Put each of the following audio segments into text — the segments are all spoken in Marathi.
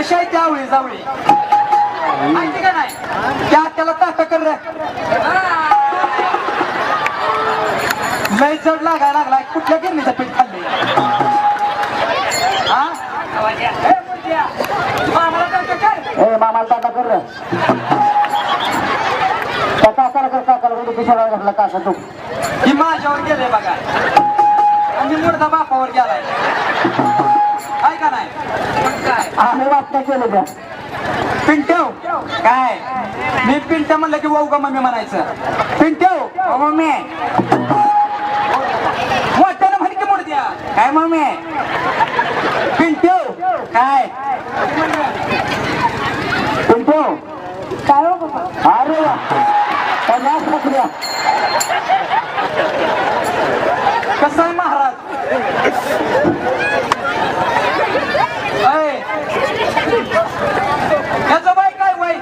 विषय त्यावेळी जावळी माहिती का नाही? त्या त्याला ताकद कर लय चढ लागायला लागला कुठल्या गिरणीचं पीठ खाल्ली? मामाला ताटा कर. कर ही माझ्यावर गेले बघा. आणि मुर्दा बापावर गेलाय. आम्ही वाटण्या केलं त्या पिंट्याव काय? मी पिंट्या म्हणलं की वाऊ का मम्मी म्हणायचं. पिंट्याव मम्मी. मोठ्यानं म्हण की मुर्द्या काय मम्मी? पिंट्याव काय? पिंटू काय हो बाबा अरे वा. पन्नास पकड्या कसं आहे महाराज अय, ह्याचं बाई काय वय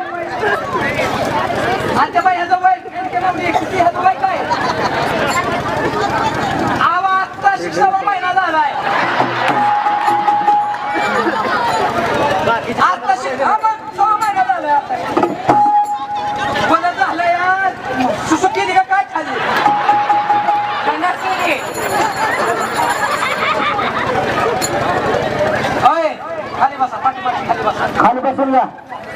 आजच्या बाई ह्याचं वय किती म्हणजे किती? ह्याचं वय काय? आवाज आत्ता शिक्षावा महिना झालाय. आत्ता शिक्षा सहा महिना झालाय आता. बरं झालंय यार सुसू का काय खाली? खाली बसा खाली बसा. बसून घ्या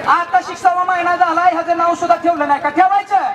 आता शिक्षावा महिना झाला ह्याचं नाव सुद्धा ठेवलं नाही का? ठेवायचं